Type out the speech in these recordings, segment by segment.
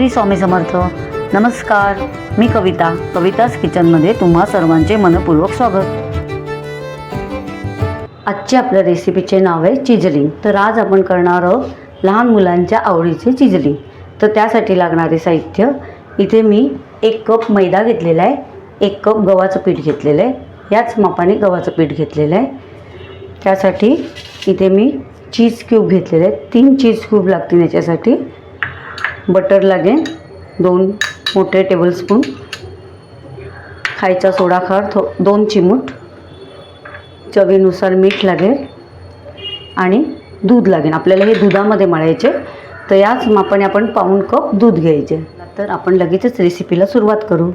श्री स्वामी समर्थ. नमस्कार. मी कविता. कविताच किचनमध्ये तुम्हा सर्वांचे मनपूर्वक स्वागत. आजचे आपल्या रेसिपीचे नाव आहे चिजलिंग तर आज आपण करणार आहोत लहान मुलांच्या आवडीचे चिजलिंग तर त्यासाठी लागणारे साहित्य. इथे मी एक कप मैदा घेतलेला आहे. एक कप गव्हाचं पीठ घेतलेलं आहे. याच मापाने गव्हाचं पीठ घेतलेलं आहे. त्यासाठी इथे मी चीज क्यूब घेतलेले आहेत. तीन चीज क्यूब लागतील याच्यासाठी. बटर लागेल दोन मोठे टेबलस्पून खायचा सोडा खार थो दोन चिमूट. चवीनुसार मीठ लागेल. आणि दूध लागेल. आपल्याला हे दुधामध्ये मळायचे तर याच मापाने आपण पाऊण कप दूध घ्यायचे तर आपण लगेचच रेसिपीला सुरुवात करू.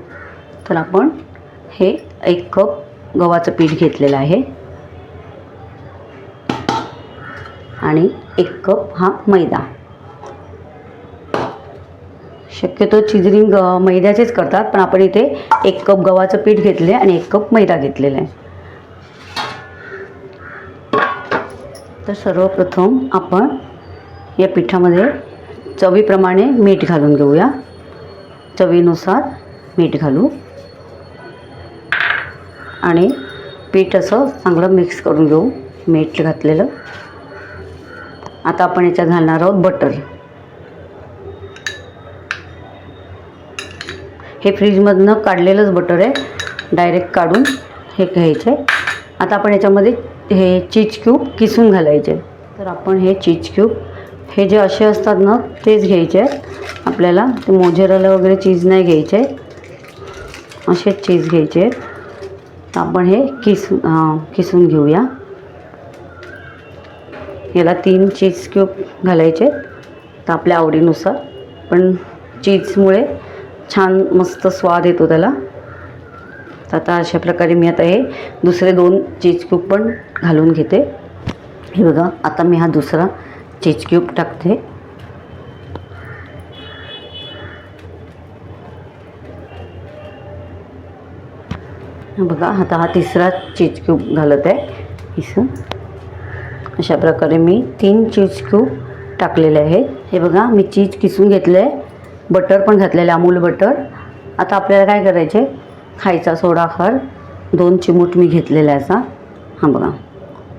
तर आपण हे एक कप गव्हाचं पीठ घेतलेलं आहे. आणि एक कप हा मैदा. शक्यतो चिजरिंग मैद्याचेच करतात पण आपण इथे एक कप गव्हाचं पीठ घेतले आणि एक कप मैदा घेतलेला आहे. तर सर्वप्रथम आपण या पिठामध्ये चवीप्रमाणे मीठ घालून घेऊया. चवीनुसार मीठ घालू. आणि पीठ असं चांगलं मिक्स करून घेऊ मीठ घातलेलं. आता आपण याच्यात घालणार आहोत बटर. हे फ्रीजमधनं काढलेलंच बटर आहे. डायरेक्ट काढून हे घ्यायचे. आता आपण याच्यामध्ये हे चीज क्यूब किसून घालायचे. तर आपण हे चीज क्यूब हे जे असे असतात ना तेच घ्यायचे. आहेत आपल्याला ते मोजेराला वगैरे चीज नाही घ्यायचे. असेच चीज घ्यायचे. आहेत तर आपण हे किस किसून घेऊया. याला तीन चीज क्यूब घालायचे. तर आपल्या आवडीनुसार. पण चीजमुळे छान मस्त स्वाद येतो त्याला. तर आता अशा प्रकारे मी आता हे दुसरे दोन चीज क्यूब पण घालून घेते. हे बघा आता मी हा दुसरा चीज क्यूब टाकते. बघा आता हा तिसरा चीज क्यूब घालत आहे. इसं अशा प्रकारे मी तीन चीज क्यूब टाकलेले आहेत. हे बघा मी चीज किसून घेतलं आहे बटर पण घातलेलं अमूल बटर. आता आपल्याला काय करायचे खायचा सोडा खार. दोन चिमूट मी घेतलेला आहे असा. हां बघा.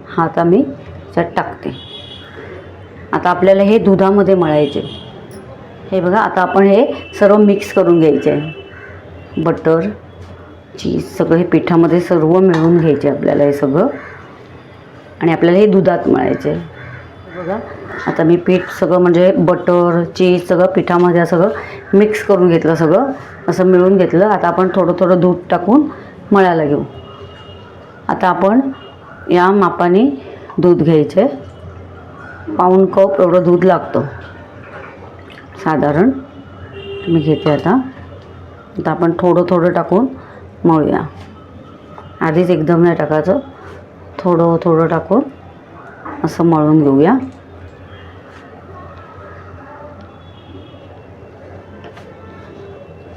हा आता मी त्यात टाकते. आता आपल्याला हे दुधामध्ये मळायचे हे बघा आता आपण हे सर्व मिक्स करून घ्यायचे आहे बटर चीज सगळं हे पिठामध्ये सर्व मिळून घ्यायचे आपल्याला हे सगळं. आणि आपल्याला हे दुधात मळायचे आहे बघा. आता मी पीठ सगळं म्हणजे बटर चीज सगळं पिठामध्ये सगळं मिक्स करून घेतलं सगळं. असं मिळून घेतलं. आता आपण थोडं थोडं दूध टाकून मळायला घेऊ. आता आपण या मापाने दूध घ्यायचे. पाऊण कप एवढं दूध लागतं. साधारण मी घेते आता. आता आपण थोडं थोडं टाकून मळूया. आधीच एकदम नाही टाकायचं. थोडं थोडं टाकून असं मळून घेऊया.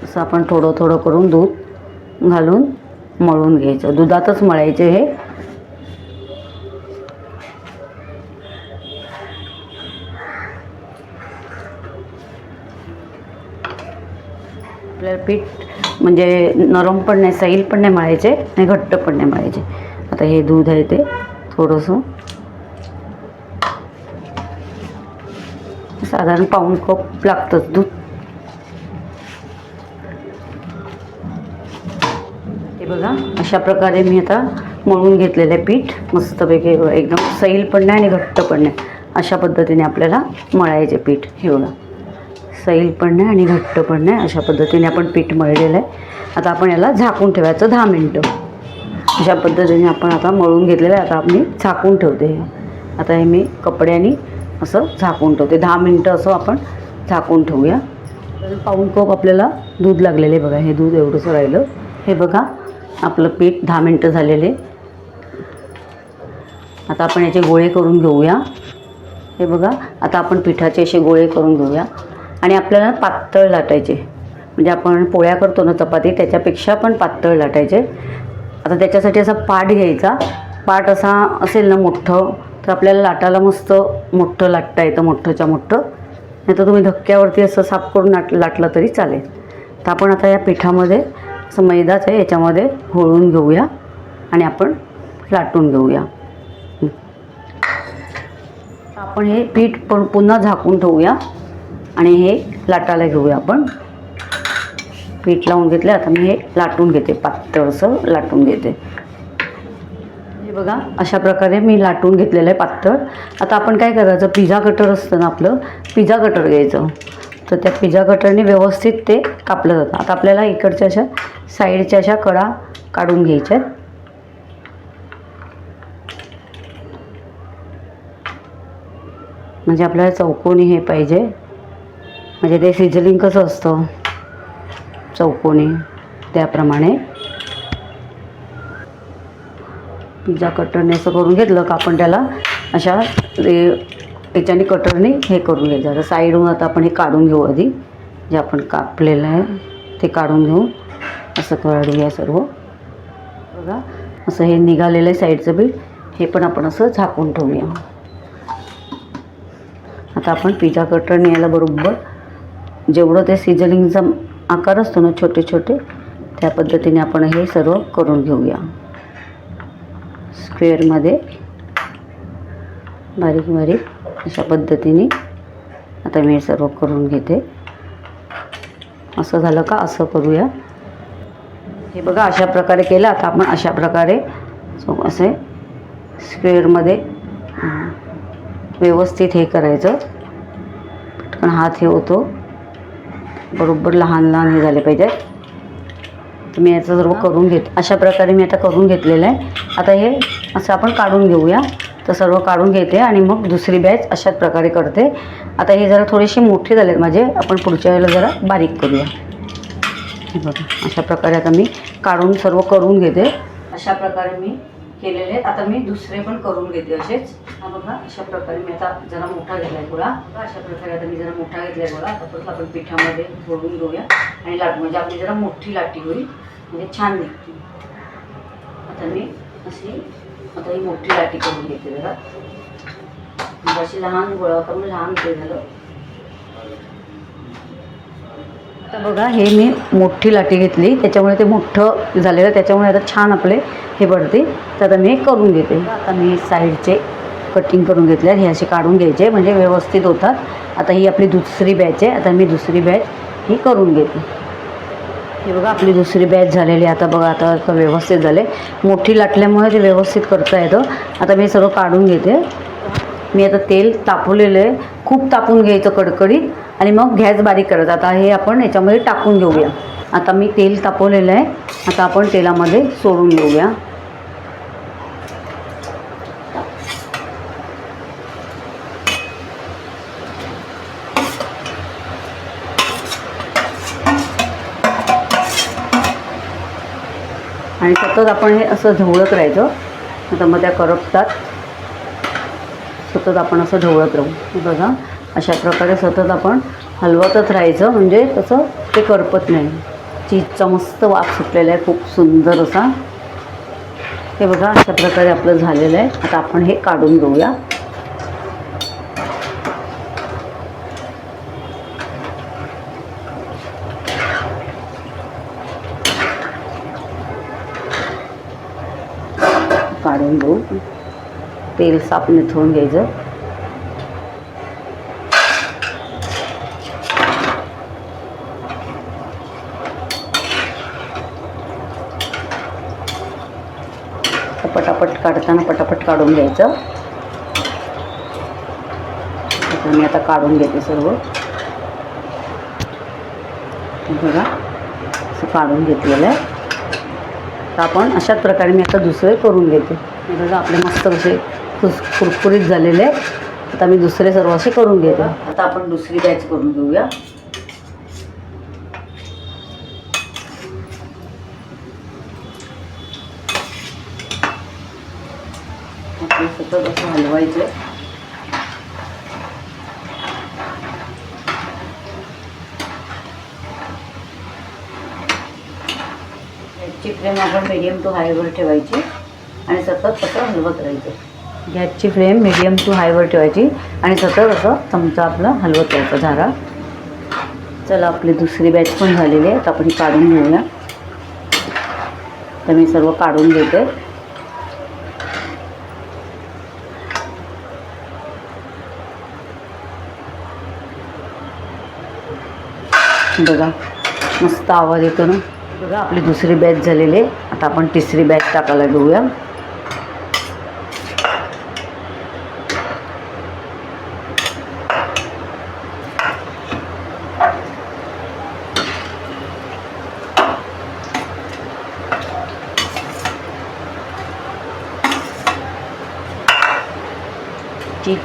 असं आपण थोडं थोडं करून दूध घालून मळून घ्यायचं. दुधातच मळायचे हे. आपल्याला पीठ म्हणजे नरम पण नाही सैल पण नाही मळायचे आणि घट्ट पण नाही मळायचे. आता हे दूध आहे ते थोडंसं. साधारण पाऊण कप लागतंच दूध. हे बघा अशा प्रकारे मी आता मळून घेतलेलं आहे पीठ. मस्तपैकी एकदम सैल पण नाही आणि घट्ट पण नाही. अशा पद्धतीने आपल्याला मळायचे पीठ. हे बघा सैल पण नाही आणि घट्ट पण नाही अशा पद्धतीने आपण पीठ मळलेलं आहे. आता आपण याला झाकून ठेवायचं दहा मिनटं. अशा पद्धतीने आपण आता मळून घेतलेलं आहे. आता मी झाकून ठेवते हे. आता हे मी कपड्याने असं झाकून ठेवते. दहा मिनटं असं आपण झाकून ठेवूया. तर पाऊण कप आपल्याला दूध लागलेले बघा. हे दूध एवढंसं राहिलं. हे बघा आपलं पीठ दहा मिनटं झालेले आता आपण याचे गोळे करून घेऊया. हे बघा आता आपण पिठाचे असे गोळे करून घेऊया. आणि आपल्याला पातळ लाटायचे. म्हणजे आपण पोळ्या करतो ना चपाती त्याच्यापेक्षा पण पातळ लाटायचे. आता त्याच्यासाठी असा पाट घ्यायचा. पाट असा असेल ना मोठं तर आपल्याला लाटाला मस्त मोठं लाटता येतं मोठंच्या मोठं. नाही तर तुम्ही धक्क्यावरती असं साफ करून लाट लाटलं तरी चालेल. तर आपण आता या पिठामध्ये असं मैदाच आहे याच्यामध्ये होळून घेऊया आणि आपण लाटून घेऊया. आपण हे पीठ पण पुन्हा झाकून ठेवूया आणि हे लाटायला घेऊया आपण. पीठ लावून घेतलं आता मी हे लाटून घेते पातळसं लाटून घेते. बघा अशा प्रकारे मी लाटून घेतलेलं आहे पातळ. आता आपण काय करायचं पिझ्झा कटर असतं ना आपलं पिझ्झा कटर घ्यायचं. तर त्या पिझ्झा कटरने व्यवस्थित ते कापलं जातं. आता आपल्याला इकडच्या अशा साईडच्या अशा कडा काढून घ्यायच्या आहेत. म्हणजे आपल्याला चौकोनी हे पाहिजे. म्हणजे ते सिझलिंग कसं असतं? चौकोनी त्याप्रमाणे. पिझ्झा कटरने असं करून घेतलं का आपण त्याला. अशा त्याच्याने कटरने हे करून घ्यायचं. आता साईडहून आता आपण हे काढून घेऊ आधी. जे आपण कापलेलं आहे ते काढून घेऊ. असं काढूया सर्व. बघा असं हे निघालेलं आहे साईडचं बीट हे पण आपण असं झाकून ठेवूया. आता आपण पिझ्झा कटरने याला बरोबर जेवढं ते सिझलिंगचा आकार असतो ना छोटे छोटे त्या पद्धतीने आपण हे सर्व करून घेऊया. स्क्वेअरमध्ये बारीक बारीक अशा पद्धतीने आता मी सर्व करून घेते. असं झालं का असं करूया. हे बघा अशा प्रकारे केलं. आता आपण अशा प्रकारे सो असे स्क्वेअरमध्ये व्यवस्थित हे करायचं. पटकन हात हे होतो बरोबर लहान लहान हे झाले पाहिजेत. तर मी याचं सर्व करून घेत अशा प्रकारे मी आता करून घेतलेलं आहे. आता हे असं आपण काढून घेऊया. तर सर्व काढून घेते आणि मग दुसरी बॅच अशाच प्रकारे करते. आता हे जरा थोडेसे मोठे झालेत माझे. आपण पुढच्या वेळेला जरा बारीक करूया. हे बघा अशा प्रकारे आता मी काढून सर्व करून घेते. अशा प्रकारे मी केलेले आहेत. आता मी दुसरे पण करून घेते असेच. हा बघा अशा प्रकारे मी आता जरा मोठा घेतला आहे थोडा अशा प्रकारे आता मी जरा मोठा घेतला आहे बघा आता परत आपण पिठामध्ये फोडून घेऊया. आणि लाटू म्हणजे आपली जरा मोठी लाटी होईल. म्हणजे छान निघते आता मी अशी आता ही मोठी लाटी करून घेते जरा म्हणजे अशी लहान गोळा करून लहान ते झालं. आता बघा हे मी मोठी लाटी घेतली. त्याच्यामुळे ते मोठं झालेलं त्याच्यामुळे आता छान आपले हे पडते तर आता मी करून घेते आता मी साईडचे कटिंग करून घेतले हे असे काढून घ्यायचे. म्हणजे व्यवस्थित होतात. आता ही आपली दुसरी बॅच आहे. आता मी दुसरी बॅच ही करून घेते. हे बघा आपली दुसरी बॅच झालेली आहे. आता बघा आता व्यवस्थित झाले मोठी लाटल्यामुळे ते व्यवस्थित करता येतं. आता मी सर्व काढून घेते. मी आता तेल तापवलेलं आहे. खूप तापून घ्यायचं कडकडीत. आणि मग गॅस बारीक करत आता हे आपण याच्यामध्ये टाकून घेऊया. आता मी तेल तापवलेलं आहे. आता आपण तेलामध्ये सोडून घेऊया. आणि सतत आपण हे असं ढवळत राहायचं. आता मग त्या करपतात. सतत आपण असं ढवळत राहू. हे बघा अशा प्रकारे सतत आपण हलवतच राहायचं. म्हणजे तसं ते करपत नाही. चीजचा मस्त वाफ सुटलेला आहे. खूप सुंदर असा. हे बघा अशा प्रकारे आपलं झालेलं आहे. आता आपण हे काढून घेऊया. काढून देऊ तेल साफ निथळून घ्यायचं. तर पटापट काढताना पटापट काढून घ्यायचं. मी आता काढून घेते सर्व. बघा असं काढून घेतलेलं आहे. तर आपण अशाच प्रकारे मी आता दुसरे करून घेते. हे बघा आपले मस्त असे कुस कुरकुरीत झालेले आता मी दुसरे सर्व असे करून घेते. आता आपण दुसरी बॅच करून घेऊया. सतत असं हलवायचं. याची फ्लेम आपण मिडियम टू हायवर ठेवायची. आणि सतत असं हलवत राहायचं. गॅसची फ्लेम मिडियम टू हायवर ठेवायची आणि सतत असं चमचा आपला हलवत राहायचा झारा. चला आपली दुसरी बॅच पण झालेली आहे. आता आपण काढून घेऊया. तर मी सर्व काढून घेते. बघा मस्त आवाज येतो ना. बघा आपली दुसरी बॅच झालेली आहे. आता आपण तिसरी बॅच टाकायला घेऊया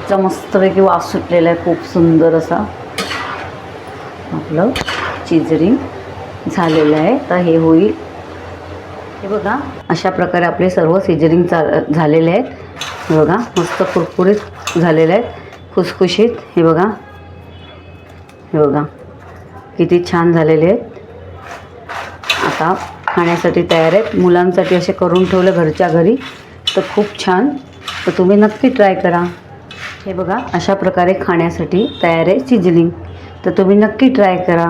चीजचा मस्तपैकी वास सुटलेला आहे खूप सुंदर असा. आपलं चिजरिंग झालेलं आहे. तर हे होईल. हे बघा अशा प्रकारे आपले सर्व सिजरिंग चा झालेले आहेत. हे बघा मस्त कुरकुरीत झालेले आहेत. खुसखुशीत. हे बघा. हे बघा किती छान झालेले आहेत. आता खाण्यासाठी तयार आहेत. मुलांसाठी असे करून ठेवलं घरच्या घरी. तर खूप छान. तर तुम्ही नक्की ट्राय करा. हे बघा अशा प्रकारे खाण्यासाठी तयार आहे सिजलिंग तर तुम्ही नक्की ट्राय करा.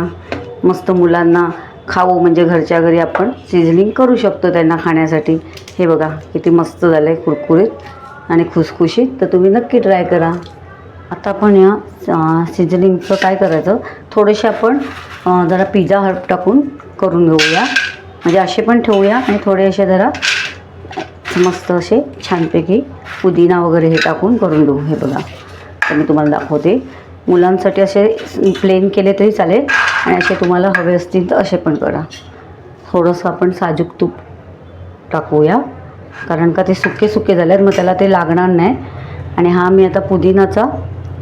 मस्त मुलांना खाऊ म्हणजे घरच्या घरी आपण सिजलिंग करू शकतो त्यांना खाण्यासाठी. हे बघा किती मस्त झालं आहे कुरकुरीत आणि खुसखुशीत. तर तुम्ही नक्की ट्राय करा. आता आपण या सिजलिंगचं काय करायचं? थोडेसे आपण जरा पिझ्झा हर्ब टाकून करून घेऊया. म्हणजे असे पण ठेवूया आणि थोडे असे जरा मस्त असे छानपैकी पुदिना वगैरे हे टाकून करून देऊ. हे बघा. तर मी तुम्हाला दाखवते. मुलांसाठी असे प्लेन केले तरी चालेल आणि असे तुम्हाला हवे असतील तर असे पण करा. थोडंसं आपण साजूक तूप टाकूया. कारण का ते सुके सुके झाले आहेत मग त्याला ते लागणार नाही. आणि हा मी आता पुदिनाचा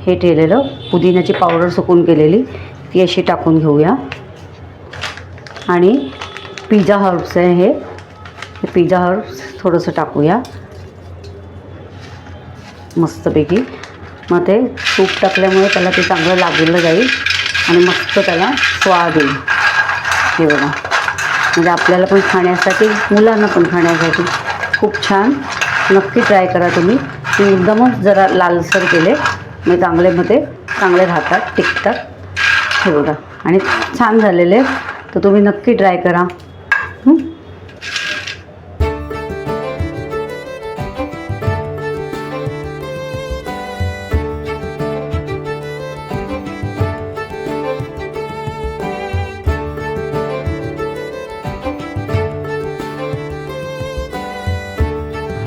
हे ठेवलेलं पुदिन्याची पावडर सुकून केलेली ती अशी टाकून घेऊया. आणि पिझ्झा हर्ब्स आहे हे. हे पिझ्झा हर्ब्स थोडंसं टाकूया. मस्तपैकी. मग ते तूप टाकल्यामुळे त्याला ते चांगलं लागलं जाईल आणि मस्त त्याला स्वाद येईल. हे बघा. म्हणजे आपल्याला पण खाण्यासाठी मुलांना पण खाण्यासाठी खूप छान. नक्की ट्राय करा तुम्ही. एकदमच जरा लालसर केले. म्हणजे चांगले मग ते चांगले राहतात टिकतात. हे बघा. आणि छान झालेले. तर तुम्ही नक्की ट्राय करा.